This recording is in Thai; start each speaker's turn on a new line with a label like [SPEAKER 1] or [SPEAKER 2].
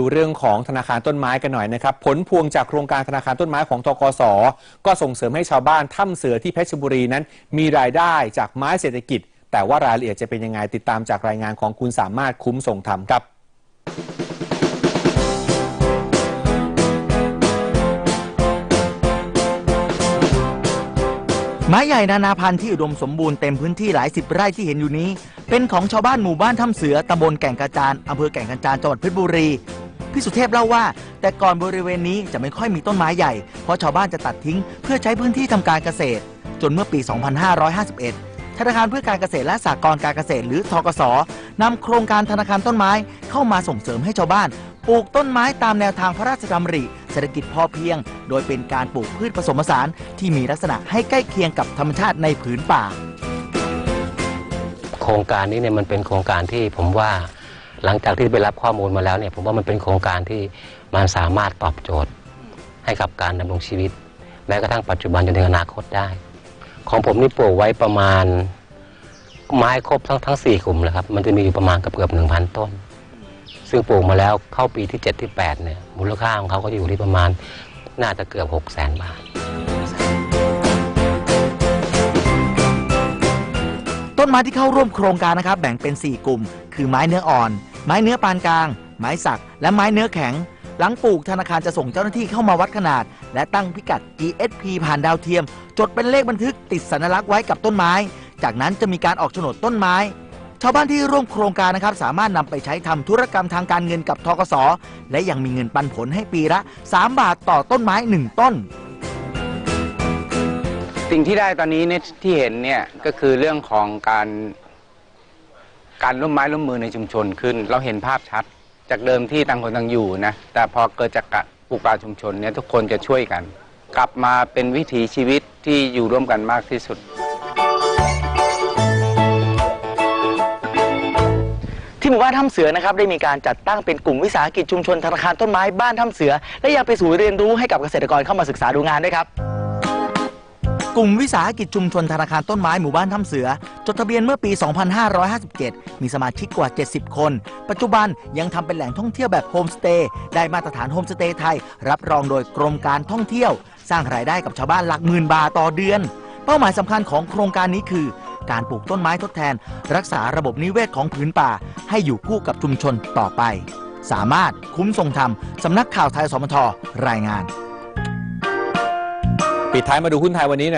[SPEAKER 1] ดูเรื่องของธนาคารต้นไม้กันหน่อยนะครับ ผลพวงจากโครงการธนาคารต้นไม้ของทกสก็ส่งเสริมให้ชาวบ้านถ้ำเสือที่เพชรบุรีนั้น มีรายได้จากไม้เศรษฐกิจ แต่ว่ารายละเอียดจะเป็นยังไงติดตามจากรายงานของคุณสามารถคุ้มส่งธรรมครับ
[SPEAKER 2] ไม้ใหญ่นานาพันธุ์ที่อุดมสมบูรณ์เต็มพื้นที่หลายสิบไร่ที่เห็นอยู่นี้ เป็นของชาวบ้านหมู่บ้านถ้ำเสือตำบลแก่งกระจานอำเภอแก่งกระจานจังหวัดเพชรบุรี พี่สุเทพเล่าว่า แต่ก่อนบริเวณนี้จะไม่ค่อยมีต้นไม้ใหญ่ เพราะชาวบ้านจะตัดทิ้งเพื่อใช้พื้นที่ทำการเกษตร จนเมื่อปี 2551ธนาคารเพื่อการเกษตรและสหกรณ์การเกษตรหรือทกสนำโครงการธนาคารต้นไม้เข้ามาส่งเสริมให้ชาวบ้าน ปลูกต้นไม้ตามแนวทางพระราชดำริเศรษฐกิจพอเพียง โดยเป็นการปลูกพืชผสมผสานที่มีลักษณะให้ใกล้เคียงกับธรรมชาติในผืนป่า
[SPEAKER 3] โครงการนี้เนี่ยมันเป็นโครงการที่ผมว่า หลังจากที่ไปรับข้อมูลมาแล้วเนี่ยผมว่ามันเป็นโครงการที่มันสามารถตอบโจทย์ให้กับการดำรงชีวิต แม้กระทั่งปัจจุบันจนถึงอนาคตได้ ของผมนี่ปลูกไว้ประมาณไม้ครบทั้งทั้งสี่กลุ่มเลยครับมันจะมีอยู่ประมาณเกือบเกือบหนึ่งพันต้น ซึ่งปลูกมาแล้วเข้าปีที่7ที่8เนี่ยมูลค่าของเขาก็จะอยู่ที่ประมาณน่าจะเกือบ6 0แสนบาท
[SPEAKER 2] ต้นไม้ที่เข้าร่วมโครงการนะครับแบ่งเป็น 4 กลุ่ม คือไม้เนื้ออ่อน ไม้เนื้อปานกลาง ไม้สัก และไม้เนื้อแข็ง หลังปลูกธนาคารจะส่งเจ้าหน้าที่เข้ามาวัดขนาด และตั้งพิกัด GSP ผ่านดาวเทียม จดเป็นเลขบันทึกติดสัญลักษณ์ไว้กับต้นไม้ จากนั้นจะมีการออกโฉนดต้นไม้ ชาวบ้านที่ร่วมโครงการนะครับสามารถนำไปใช้ทำธุรกรรมทางการเงินกับทกส และยังมีเงินปันผลให้ปีละ 3 บาทต่อต้นไม้ 1 ต้น
[SPEAKER 4] สิ่งที่ได้ตอนนี้เนี่ยที่เห็นเนี่ยก็คือเรื่องของการ การร่วมไม้ร่วมมือในชุมชนขึ้น เราเห็นภาพชัด จากเดิมที่ต่างคนต่างอยู่นะ แต่พอเกิดจากการปลูกป่าชุมชนเนี่ยทุกคนจะช่วยกัน กลับมาเป็นวิถีชีวิตที่อยู่ร่วมกันมากที่สุด
[SPEAKER 2] ที่หมู่บ้านถ้ำเสือนะครับได้มีการจัดตั้งเป็นกลุ่มวิสาหกิจชุมชนธนาคารต้นไม้บ้านถ้ำเสือ และยังเป็นศูนย์เรียนรู้ให้กับเกษตรกรเข้ามาศึกษาดูงานด้วยครับ กลุ่มวิสาหกิจชุมชนธนาคารต้นไม้หมู่บ้านถ้ำเสือ จดทะเบียนเมื่อปี 2557 มีสมาชิกกว่า 70 คน ปัจจุบันยังทำเป็นแหล่งท่องเที่ยวแบบโฮมสเตย์ได้มาตรฐานโฮมสเตย์ไทย รับรองโดยกรมการท่องเที่ยว สร้างรายได้กับชาวบ้านหลักหมื่นบาทต่อเดือน เป้าหมายสำคัญของโครงการนี้คือ การปลูกต้นไม้ทดแทน รักษาระบบนิเวศของผืนป่า ให้อยู่คู่กับชุมชนต่อไป สามารถคุ้มทรงธรรมสำนักข่าวไทยสมทรายงาน
[SPEAKER 1] ปิดท้ายมาดูหุ้นไทยวันนี้หน่อย